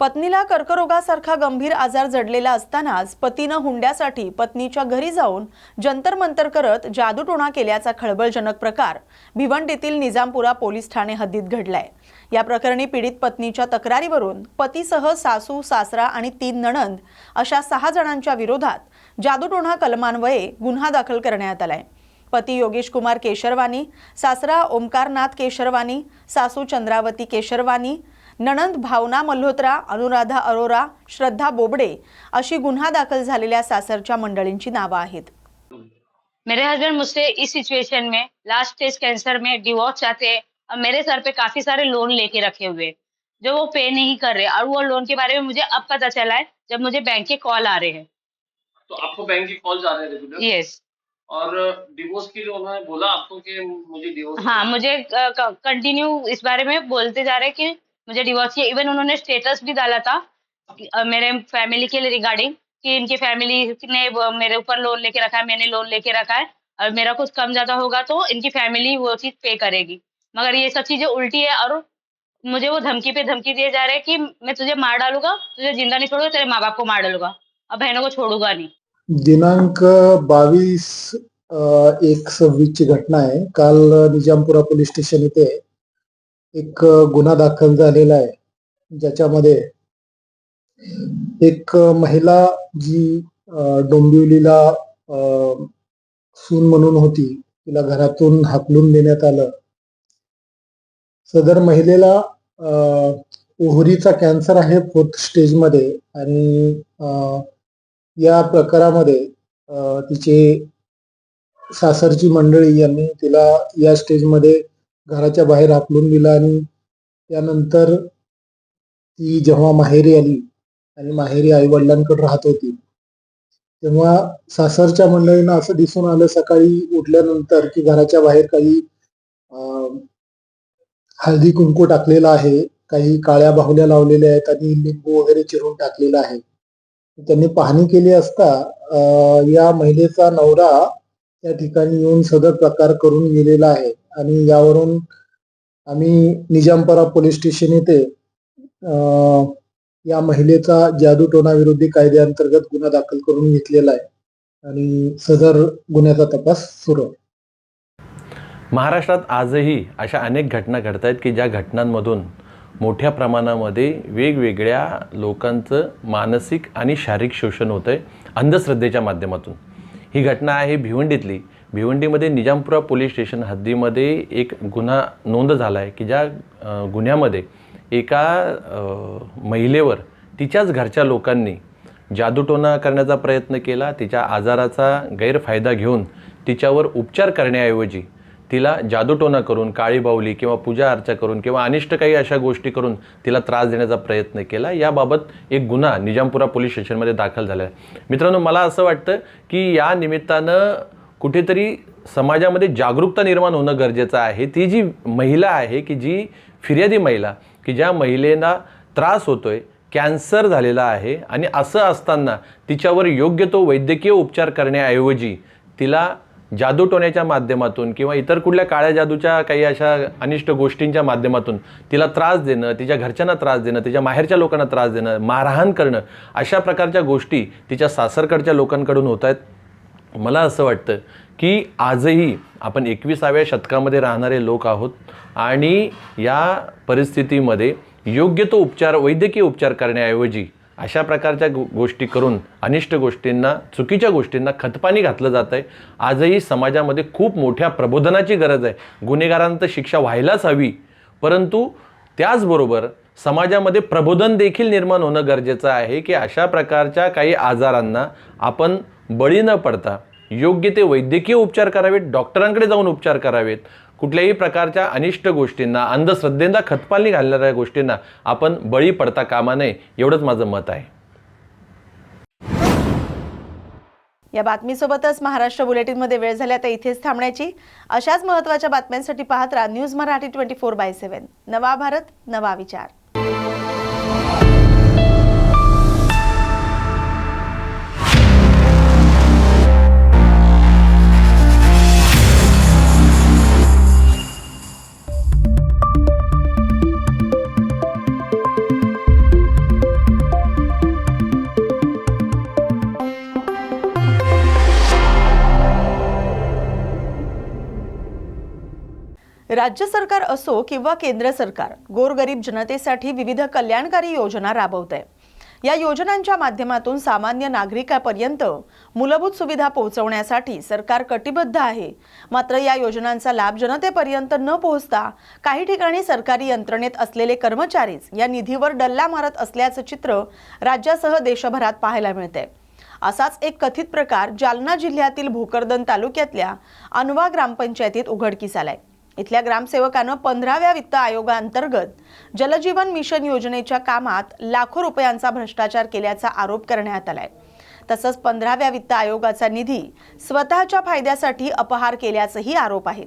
पत्नीला कर्करोगासारखा गंभीर आजार जडलेला असतानाच पतीनं हुंड्यासाठी पत्नीच्या घरी जाऊन जंतर मंतर करत जादूटोणा केल्याचा खळबळजनक प्रकार भिवंडीतील निजामपुरा पोलीस ठाणे हद्दीत घडलाय. या प्रकरणी पीडित पत्नीच्या तक्रारीवरून पतीसह सासू सासरा आणि तीन नणंद अशा सहा जणांच्या विरोधात जादूटोणा कलमान्वये गुन्हा दाखल करण्यात आलाय. पती योगेश कुमार केशरवानी सासरा ओमकारनाथ केशरवानी सासू चंद्रावती केशरवानी नणंद भावना मल्होत्रा अनुराधा अरोरा श्रद्धा बोबडे अशी गुन्हा दाखल झालेल्या सासरच्या मंडळींची नावं आहेत. मेरे हस्बैंड मुझसे इस सिचुएशन में लास्ट स्टेज कैंसर में डिवोर्स चाहते हैं और मेरे सर पे काफ़ी सारे लोन लेके रखे हुए जो वो पे नहीं कर रहे। और वो लोन के बारे में मुझे अब पता चला है जब मुझे बैंक के कॉल आ रहे हैं। तो आपको बैंक के कॉल आ रहे हैं रेगुलर यस और डिवोर्स के लिए उन्होंने बोला आपको कि मुझे डिवोर्स हाँ मुझे कंटिन्यू इस बारे में बोलते जा रहे हैं कि मुझे डिवोर्स किया. इवन उन्होंने स्टेटस भी डाला था मेरे फैमिली के रिगार्डिंग कि इनकी फैमिली ने मेरे ऊपर लोन लेके रखा है, मैंने लोन लेके रखा है. और मेरा कुछ कम ज़्यादा होगा तो इनकी फैमिली वो चीज़ पे करेगी. मगर ये सब चीज़ें उल्टी है और मुझे वो धमकी पे धमकी दिए जा रहे हैं कि मैं तुझे मार डालूँगा, तुझे ज़िंदा नहीं छोड़ूँगा, तेरे माँ बाप को मार डालूँगा. और बहनों को छोड़ूँगा नहीं. दिनांक बावीस एक सव्वीसची घटना आहे काल निजामपुरा पोलीस स्टेशन इथे एक गुन्हा दाखल झालेला आहे. ज्याच्यामध्ये एक महिला जी डोंबिवलीला सून म्हणून होती तिला घरातून हाकलून देण्यात आलं. सदर महिलेला ओहरीचा कॅन्सर आहे फोर्थ स्टेजमध्ये आणि या प्रकारामध्ये तिचे सासरची मंडळी यांनी तिला या स्टेजमध्ये घराच्या बाहेर हाकलून दिला आणि त्यानंतर ती जेव्हा माहेरी आली आणि माहेरी आई वडिलांकडे राहत होती तेव्हा सासरच्या मंडळींना असं दिसून आलं सकाळी उठल्यानंतर की घराच्या बाहेर काही हळदी कुंकू टाकलेला आहे काही काळ्या बाहुल्या लावलेल्या आहेत आणि लिंबू वगैरे चिरून टाकलेला आहे. त्यांनी पाहणी केली असता या महिलेचा नवरा त्या ठिकाणी येऊन सदर प्रकार करून गेलेला आहे. आणि यावरून आम्ही निजामपरा पोलीस स्टेशन येथे या महिलेचा जादूटोणा विरोधी कायद्याअंतर्गत गुन्हा दाखल करून घेतलेला आहे. आणि सदर गुन्ह्याचा तपास सुरू आहे. महाराष्ट्रात आजही अशा अनेक घटना घडत आहेत की ज्या घटनांमधून मोठ्या प्रमाणामध्ये वेगवेगळ्या लोकांचं मानसिक आणि शारीरिक शोषण होतं आहे अंधश्रद्धेच्या माध्यमातून. ही घटना आहे भिवंडीतली. भिवंडीमध्ये निजामपुरा पोलीस स्टेशन हद्दीमध्ये एक गुन्हा नोंद झाला आहे की ज्या गुन्ह्यामध्ये एका महिलेवर तिच्याच घरच्या लोकांनी जादूटोणा करण्याचा प्रयत्न केला. तिच्या आजाराचा गैरफायदा घेऊन तिच्यावर उपचार करण्याऐवजी तिला जादूटोना करून काळी बाहुली किंवा पूजा अर्चा करून किंवा अनिष्ट काही अशा गोष्टी करून तिला त्रास देण्याचा प्रयत्न केला याबाबत एक गुन्हा निजामपुरा पोलीस स्टेशनमध्ये दाखल झाला आहे मित्रांनो मला असं वाटतं की या निमित्तानं कुठेतरी समाजामध्ये जागरूकता निर्माण होणं गरजेचं आहे. ती जी महिला आहे की जी फिर्यादी महिला की ज्या महिलेला त्रास होतोय कॅन्सर झालेला आहे आणि असं असताना तिच्यावर योग्य तो वैद्यकीय उपचार करण्याऐवजी तिला जादूटोण्याच्या माध्यमातून किंवा इतर कुठल्या काळ्या जादूच्या काही अशा अनिष्ट गोष्टींच्या माध्यमातून तिला त्रास देणं तिच्या घरच्यांना त्रास देणं तिच्या माहेरच्या लोकांना त्रास देणं मारहाण करणं अशा प्रकारच्या गोष्टी तिच्या सासरकडच्या लोकांकडून होत आहेत. मला असं वाटतं की आजही आपण एकविसाव्या शतकामध्ये राहणारे लोक आहोत आणि या परिस्थितीमध्ये योग्य तो उपचार वैद्यकीय उपचार करण्याऐवजी अशा प्रकारच्या गो गोष्टी करून अनिष्ट गोष्टींना चुकीच्या गोष्टींना खतपाणी घातलं जात आहे आजही समाजामध्ये खूप मोठ्या प्रबोधनाची गरज आहे. गुन्हेगारांत शिक्षा व्हायलाच हवी. परंतु त्याचबरोबर समाजामध्ये प्रबोधन देखील निर्माण होणं गरजेचं आहे की अशा प्रकारच्या काही आजारांना आपण बळी न पडता योग्य ते वैद्यकीय उपचार करावेत डॉक्टरांकडे जाऊन उपचार करावेत. कुठल्याही प्रकारच्या अनिष्ट गोष्टींना अंधश्रद्धेंना खतपालनी घालणाऱ्या गोष्टींना आपण बळी पडता कामा नये एवढंच माझं मत आहे. या बातमीसोबतच महाराष्ट्र बुलेटिनमध्ये वेळ झाली आता इथेच थांबण्याची. अशाच महत्त्वाच्या बातम्यांसाठी पाहत राहा news Marathi twenty four by seven. नवा भारत नवा विचार. राज्य सरकार असो किंवा केंद्र सरकार गोरगरीब जनतेसाठी विविध कल्याणकारी योजना राबवत आहे या योजनांच्या माध्यमातून सामान्य नागरिकापर्यंत मूलभूत सुविधा पोहोचवण्यासाठी सरकार कटिबद्ध आहे. मात्र या योजनांचा लाभ जनतेपर्यंत न पोहोचता काही ठिकाणी सरकारी यंत्रणेत असलेले कर्मचारीच या निधीवर डल्ला मारत असल्याचं चित्र राज्यासह देशभरात पाहायला मिळते असाच एक कथित प्रकार जालना जिल्ह्यातील भोकरदन तालुक्यातल्या अनवा ग्रामपंचायतीत उघडकीस आलाय. इथल्या ग्रामसेवकानं पंधराव्या वित्त आयोगाअंतर्गत जलजीवन मिशन योजनेच्या कामात लाखो रुपयांचा भ्रष्टाचार केल्याचा आरोप करण्यात आलाय. तसंच पंधराव्या वित्त आयोगाचा निधी स्वतःच्या फायद्यासाठी अपहार केल्याचेही आरोप आहेत.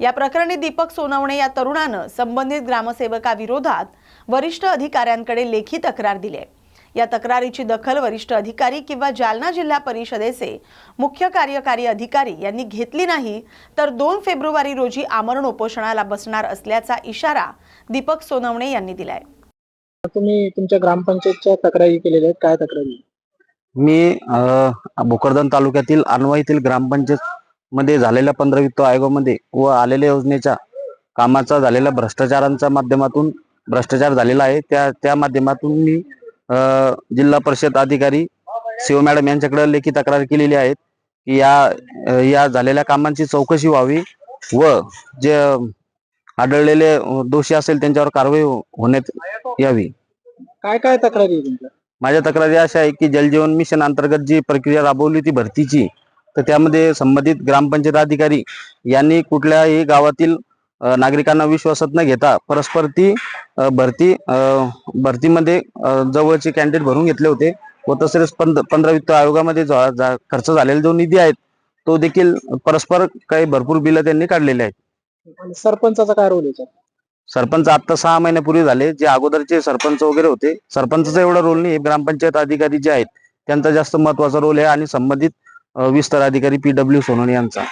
या प्रकरणी दीपक सोनवणे या तरुणानं संबंधित ग्रामसेवकाविरोधात वरिष्ठ अधिकाऱ्यांकडे लेखी तक्रार दिली आहे या तक्रारीची दखल वरिष्ठ अधिकारी किंवा जालना जिल्हा परिषदेचे मुख्य कार्यकारी अधिकारी यांनी घेतली नाही तर दोन फेब्रुवारी रोजी आमरण उपोषणाला बसणार असल्याचा इशारा दीपक सोनवणे यांनी दिलाय. तुम्ही तुमच्या ग्रामपंचायतच्या तक्रारी केलेल्या आहेत काय तक्रारी? मी अ, भोकरदन तालुक्यातील अनवा येथील ग्रामपंचायत मध्ये झालेल्या पंधरा वित्त आयोगामध्ये व आलेल्या योजनेच्या कामाचा झालेल्या भ्रष्टाचारांच्या माध्यमातून भ्रष्टाचार झालेला आहे त्या त्या माध्यमातून मी जिल्हा परिषद अधिकारी शिव मॅडम यांच्याकडे लेखी तक्रार केलेली आहे की या या झालेल्या कामांची चौकशी व्हावी व जे आढळलेले दोषी असेल त्यांच्यावर कारवाई हो- होण्यात यावी. काय काय तक्रारी माझ्या तक्रारी अशा आहे की जलजीवन मिशन अंतर्गत जी प्रक्रिया राबवली होती भरतीची तर त्यामध्ये संबंधित ग्रामपंचायत अधिकारी यांनी कुठल्याही गावातील नागरिकांना विश्वासात न घेता परस्पर ती भरती भरतीमध्ये जवळचे कॅन्डिडेट भरून घेतले होते. व तसेच पंध- पंधरा वित्त आयोगामध्ये खर्च झालेला जो निधी आहे तो देखील परस्पर काही भरपूर बिलं त्यांनी काढलेले आहेत. सरपंचाचा काय रोल याच्यात? सरपंच आता सहा महिन्यापूर्वी झाले. जे अगोदरचे सरपंच वगैरे होते सरपंचाचा एवढा रोल नाही ग्रामपंचायत अधिकारी जे आहेत त्यांचा जास्त महत्त्वाचा रोल आहे. आणि संबंधित विस्तार अधिकारी पी डब्ल्यू सोनवणे यांचा.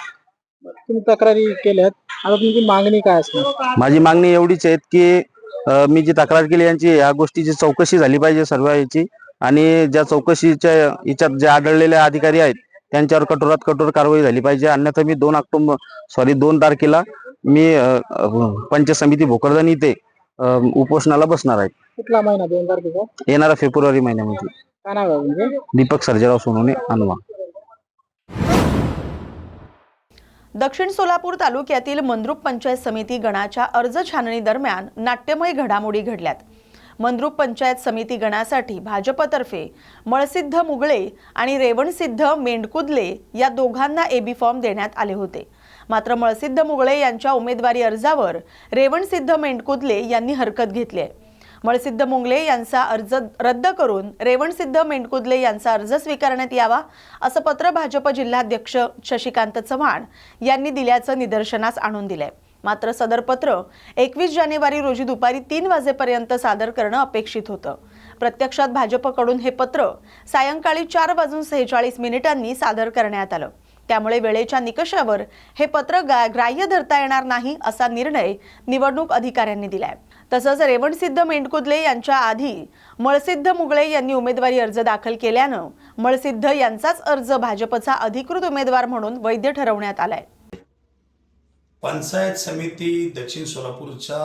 तुम्ही तक्रारी केल्यात. आता तुमची मागणी काय असणार? माझी मागणी एवढीच आहे की अ, मी जी तक्रार केली यांची या गोष्टीची चौकशी झाली पाहिजे सर्व याची. आणि ज्या चौकशीच्या याच्यात जे आढळलेले अधिकारी आहेत त्यांच्यावर कठोरात कठोर कारवाई झाली पाहिजे. अन्यथा मी दोन ऑक्टोबर सॉरी दोन तारखेला मी अ, अ, पंचायत समिती भोकरदन इथे अ, उपोषणाला बसणार आहे. कुठला महिना? दोन तारखेचा? येणाऱ्या फेब्रुवारी महिन्यामध्ये. काय नाव आहे म्हणजे दीपक सर्जेराव सोनवणे अनवा. दक्षिण सोलापूर तालुक्यातील मंद्रुप पंचायत समिती गणाच्या अर्ज छाननी दरम्यान नाट्यमय घडामोडी घडल्यात. मंद्रुप पंचायत समिती गणासाठी भाजपतर्फे मळसिद्ध मुगळे आणि रेवणसिद्ध मेंढकुदले या दोघांना एबी फॉर्म देण्यात आले होते. मात्र मळसिद्ध मुगळे यांच्या उमेदवारी अर्जावर रेवणसिद्ध मेंढकुदले यांनी हरकत घेतली आहे. मळसिद्ध मुंगले यांचा अर्ज रद्द करून रेवणसिद्ध मेंढकुदले यांचा अर्ज स्वीकारण्यात यावा असं पत्र भाजप जिल्हाध्यक्ष शशिकांत चव्हाण यांनी दिल्याचं निदर्शनास आणून दिलंय. मात्र सदर पत्र एकवीस जानेवारी रोजी दुपारी तीन वाजेपर्यंत सादर करणं अपेक्षित होतं. प्रत्यक्षात भाजपकडून हे पत्र सायंकाळी चार वाजून सेहेचाळीस मिनिटांनी सादर करण्यात आलं. त्यामुळे वेळेच्या निकषावर हे पत्र गा- ग्राह्य धरता येणार नाही असा निर्णय निवडणूक अधिकाऱ्यांनी दिलाय. तसंच रेवणसिद्ध मेंढकुदले यांच्या आधी मळसिद्ध मुगळे यांनी उमेदवारी अर्ज दाखल केल्यानं मळसिद्ध यांचाच अर्ज भाजपचा अधिकृत उमेदवार म्हणून वैध ठरवण्यात आलाय. पंचायत समिती दक्षिण सोलापूरचा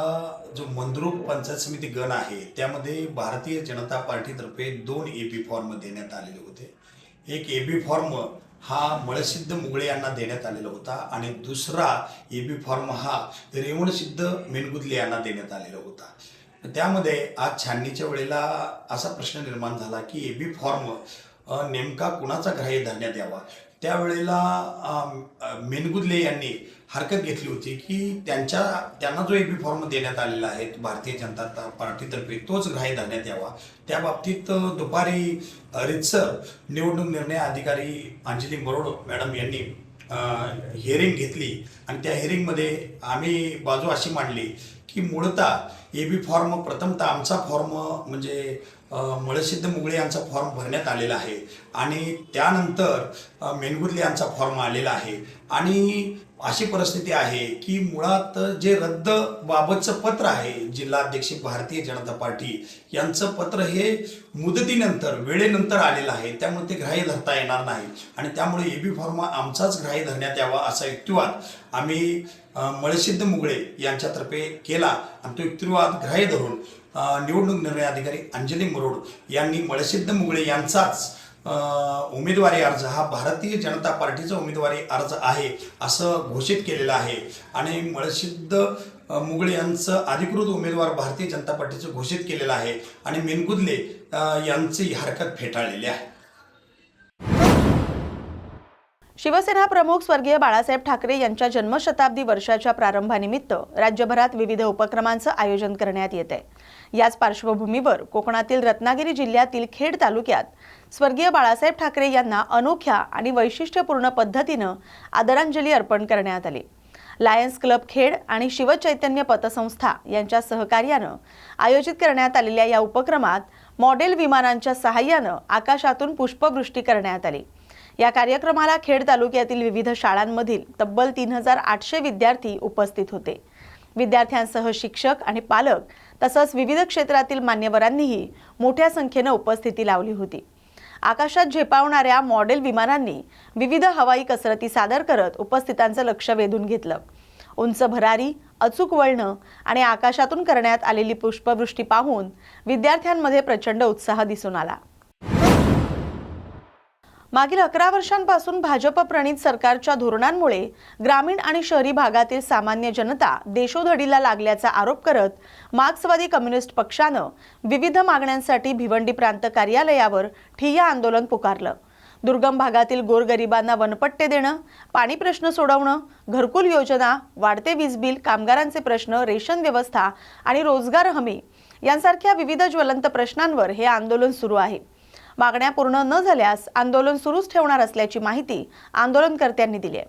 जो मंद्रुप पंचायत समिती गण आहे त्यामध्ये भारतीय जनता पार्टीतर्फे दोन ए बी फॉर्म देण्यात आलेले होते. एक ए बी फॉर्म हा मळसिद्ध मुगळे यांना देण्यात आलेला होता आणि दुसरा ए बी फॉर्म हा रेवणसिद्ध मेनगुदले यांना देण्यात आलेला होता. त्यामध्ये आज छाननीच्या वेळेला असा प्रश्न निर्माण झाला की ए बी फॉर्म नेमका कुणाचा ग्राह्य धरण्यात यावा? त्यावेळेला मेनगुदले यांनी हरकत घेतली होती की त्यांच्या त्यांना जो ए बी फॉर्म देण्यात आलेला आहे भारतीय जनता पार्टीतर्फे तोच ग्राह्य धरण्यात यावा. त्या बाबतीत दुपारी रितसर निवडणूक निर्णय अधिकारी अंजली मरोड मॅडम यांनी हिअरिंग घेतली आणि त्या हिअरिंगमध्ये आम्ही बाजू अशी मांडली की मूळतः ए बी फॉर्म प्रथमतः आमचा फॉर्म म्हणजे मळसिद्ध मुगळे यांचा फॉर्म भरण्यात आलेला आहे. आणि त्यानंतर अ, मेनगुदले यांचा फॉर्म आलेला आहे. आणि अशी परिस्थिती आहे की मुळात जे रद्द बाबतचं पत्र आहे जिल्हाध्यक्ष भारतीय जनता पार्टी यांचं पत्र हे मुदतीनंतर वेळेनंतर आलेलं आहे. त्यामुळे ते ग्राह्य धरता येणार नाही. आणि त्यामुळे ए बी फॉर्म आमचाच ग्राह्य धरण्यात यावा असा युक्तिवाद आम्ही मळसिद्ध मुगळे यांच्यातर्फे केला. आणि तो युक्तिवाद ग्राह्य धरून निवडणूक निर्णय अधिकारी अंजली मुरोड यांनी मळशिद्ध मुगळे यांचाच उमेदवारी अर्ज हा भारतीय जनता पार्टीचा उमेदवारी अर्ज आहे असं घोषित केलेलं आहे. आणि मळसिद्ध मुगळे यांचं अधिकृत उमेदवार भारतीय जनता पार्टीचं घोषित केलेलं आहे. आणि मेनकुदले यांची ही हरकत फेटाळलेली आहे. शिवसेना प्रमुख स्वर्गीय बाळासाहेब ठाकरे यांच्या जन्मशताब्दी वर्षाच्या प्रारंभानिमित्त राज्यभरात विविध उपक्रमांचं आयोजन करण्यात येत आहे याच पार्श्वभूमीवर कोकणातील रत्नागिरी जिल्ह्यातील खेड तालुक्यात स्वर्गीय बाळासाहेब ठाकरे यांना अनोख्या आणि वैशिष्ट्यपूर्ण पद्धतीनं आदरांजली अर्पण करण्यात आली. लायन्स क्लब खेड आणि शिवचैतन्य पतसंस्था यांच्या सहकार्यानं आयोजित करण्यात आलेल्या या उपक्रमात मॉडेल विमानांच्या सहाय्यानं आकाशातून पुष्पवृष्टी करण्यात आली. या कार्यक्रमाला खेड तालुक्यातील विविध शाळांमधील तब्बल तीन हजार आठशे विद्यार्थी उपस्थित होते. विद्यार्थ्यांसह शिक्षक आणि पालक तसंच विविध क्षेत्रातील मान्यवरांनीही मोठ्या संख्येनं उपस्थिती लावली होती. आकाशात झेपावणाऱ्या मॉडेल विमानांनी विविध हवाई कसरती सादर करत उपस्थितांचं लक्ष वेधून घेतलं. उंच भरारी अचूक वळणं आणि आकाशातून करण्यात आलेली पुष्पवृष्टी पाहून विद्यार्थ्यांमध्ये प्रचंड उत्साह दिसून आला. मागील अकरा वर्षांपासून भाजप प्रणित सरकारच्या धोरणांमुळे ग्रामीण आणि शहरी भागातील सामान्य जनता देशोधडीला लागल्याचा आरोप करत मार्क्सवादी कम्युनिस्ट पक्षानं विविध मागण्यांसाठी भिवंडी प्रांत कार्यालयावर ठिय्या आंदोलन पुकारलं. दुर्गम भागातील गोरगरिबांना वनपट्टे देणं पाणी प्रश्न सोडवणं घरकुल योजना वाढते वीज बिल कामगारांचे प्रश्न रेशन व्यवस्था आणि रोजगार हमी यांसारख्या विविध ज्वलंत प्रश्नांवर हे आंदोलन सुरू आहे. मागण्या पूर्ण न झाल्यास आंदोलन सुरूच ठेवणार असल्याची माहिती आंदोलनकर्त्यांनी दिली आहे.